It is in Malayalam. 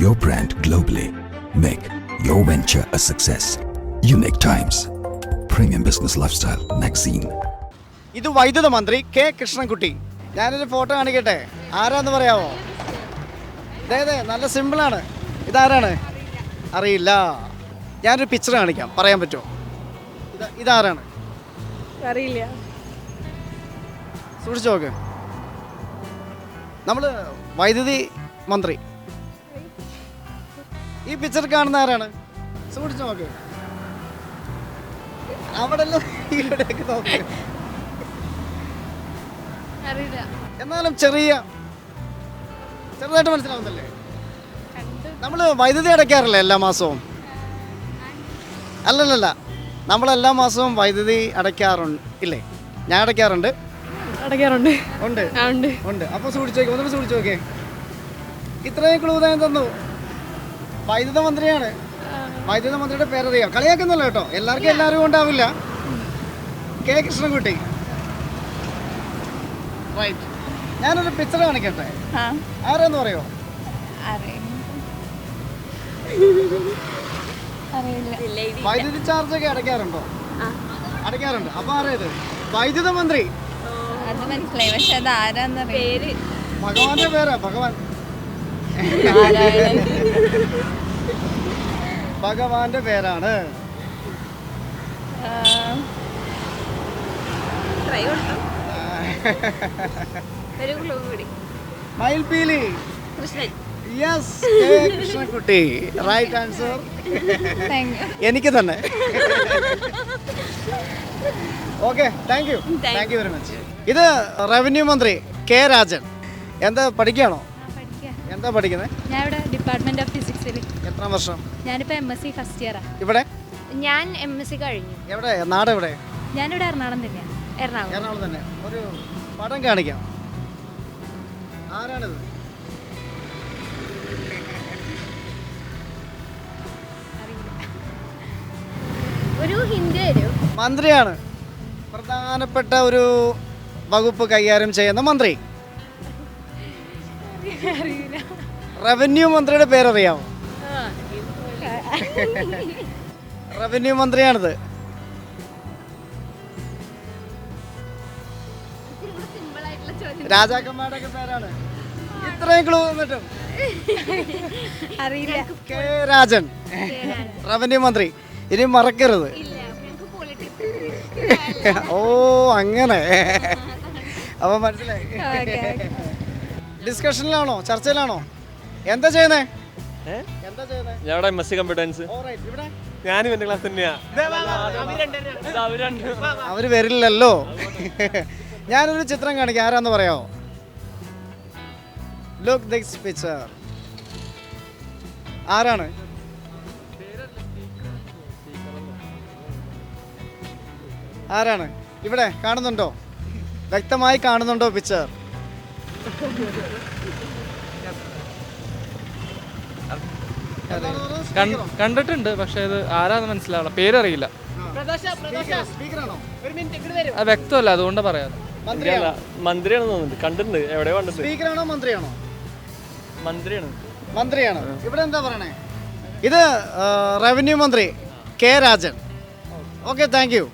your brand globally. Make your venture a success. Unique Times. Premium Business Lifestyle Magazine. ഇത് വൈദ്യുത മന്ത്രി കെ കൃഷ്ണൻകുട്ടി. ഞാനൊരു ഫോട്ടോ കാണിക്കട്ടെ? ആരാന്ന് പറയാമോ അതെ അതെ നല്ല സിമ്പിളാണ് ഇതാരാണ്? അറിയില്ല. ഞാനൊരു പിക്ചർ കാണിക്കാം. പറയാൻ പറ്റുമോ? ഇത് ഇതാരാണ്? അറിയില്ല. സൂക്ഷിച്ചു നോക്ക്. നമ്മൾ വൈദ്യുതി മന്ത്രി. ഈ പിക്ചർ കാണുന്ന ആരാണ്? സൂക്ഷിച്ചു നോക്ക്. അവിടെ ഇവിടെയൊക്കെ നോക്ക്. എന്നാലും ചെറിയ ചെറുതായിട്ട് മനസ്സിലാവുന്നല്ലേ? നമ്മൾ വൈദ്യുതി അടയ്ക്കാറില്ല എല്ലാ മാസവും? അല്ലല്ലല്ല. നമ്മൾ എല്ലാ മാസവും വൈദ്യുതി അടയ്ക്കാറുണ്ട് ഇല്ലേ? ഞാൻ അടയ്ക്കാറുണ്ട്. അടയ്ക്കാറുണ്ട്. ഉണ്ട്. ഉണ്ട്. ഉണ്ട്. അപ്പോൾ സൂക്ഷിച്ചു നോക്കി. ഒന്നുകൂടി സൂക്ഷിച്ചു നോക്കേ. ഇത്രയും ക്ലൂ ഞാൻ തന്നു. വൈദ്യുത മന്ത്രിയാണ്. വൈദ്യുത മന്ത്രിയുടെ പേരറിയാം. കളിയാക്കുന്നല്ലോ കേട്ടോ. എല്ലാവർക്കും എല്ലാവരും ഉണ്ടാവില്ല കെ കൃഷ്ണൻകുട്ടി. റൈറ്റ് ഞാനൊരു പിക്ചർ കാണിക്കട്ടെ? ആരെന്ന് പറയോ? വൈദ്യുതി ചാർജ് ഒക്കെ അടയ്ക്കാറുണ്ടോ? അടയ്ക്കാറുണ്ട്. അപ്പൊ ആരേത്? വൈദ്യുത മന്ത്രി. അത് മനസ്സിലായി. പക്ഷെ അത് ആരാന്ന് പേര് ഭഗവാന്റെ പേരാ. ഭഗവാൻ. ഭഗവാന്റെ പേരാണ്. മയിൽപീലി. Krishnan. Yes Krishnankutty. Right answer എനിക്ക് തന്നെ. Okay thank you thank you very much ഇത് റവന്യൂ മന്ത്രി കെ രാജൻ. എന്താ പഠിക്കുകയാണോ? എന്താ പഠിക്കുന്നത് ഞാൻ ഇവിടെ ഡിപ്പാർട്ട്മെന്റ് ഓഫ് ഫിസിക്സിൽ എത്ര വർഷം? ഞാനിപ്പോ എം എസ് സി ഫസ്റ്റ് ഇയറാ ഇവിടെ? ഞാൻ എം എസ് സി കഴിഞ്ഞു. എവിടെ? നാട് എവിടെ ഞാനിവിടെ എറണാകുളം തന്നെയാണ് എറണാകുളം. എറണാകുളം തന്നെ. ഒരു പടം കാണിക്കാം. ആരാണിത്? ഒരു ഹിന്ദി മന്ത്രിയാണ്. പ്രധാനപ്പെട്ട ഒരു വകുപ്പ് കൈകാര്യം ചെയ്യുന്ന മന്ത്രി. റവന്യൂ മന്ത്രിയുടെ പേരറിയാമോ? റവന്യൂ മന്ത്രിയാണിത്. രാജാക്കന്മാരുടെ പേരാണ്. ഇത്രയും ക്ലൂ വന്നിട്ടും. അറിയില്ല. കെ. രാജൻ. റവന്യൂ മന്ത്രി. ഇനി മറക്കരുത്. ഓ അങ്ങനെ. അപ്പൊ മനസ്സിലായി. ഡിസ്കഷനിലാണോ ചർച്ചയിലാണോ? എന്താ ചെയ്യുന്നേ? എന്താ ചെയ്യുന്നേ? ഞാൻ ഇവിടെ M S C computer science Alright, ഇവിടെ? ഞാനും എന്റെ ക്ലാസ് തന്നെയാ. ഇതാ അവർ അവർ വരില്ലല്ലോ. ഞാനൊരു ചിത്രം കാണിക്കാം. ആരാന്ന് പറയാമോ ലുക്ക് ദിസ് പിക്ചർ ആരാണ്? ആരാണ്? ഇവിടെ കാണുന്നുണ്ടോ? വ്യക്തമായി കാണുന്നുണ്ടോ പിക്ചർ കണ്ടിട്ടുണ്ട് പക്ഷെ ഇത് ആരാന്ന് മനസ്സിലാവില്ല പേരറിയില്ല. സ്പീക്കറാണോ? അത് വ്യക്തമല്ല അതുകൊണ്ട് പറയാം മന്ത്രിയാണോ? മന്ത്രിയാണെന്ന് തോന്നുന്നുണ്ട്. കണ്ടിട്ടുണ്ട് എവിടെ കണ്ടിട്ടുണ്ട്. സ്പീക്കറാണോ മന്ത്രിയാണോ? മന്ത്രിയാണ്. മന്ത്രിയാണ്. ഇവിടെ എന്താ പറയണേ? ഇത് റവന്യൂ മന്ത്രി K Rajan. Okay thank you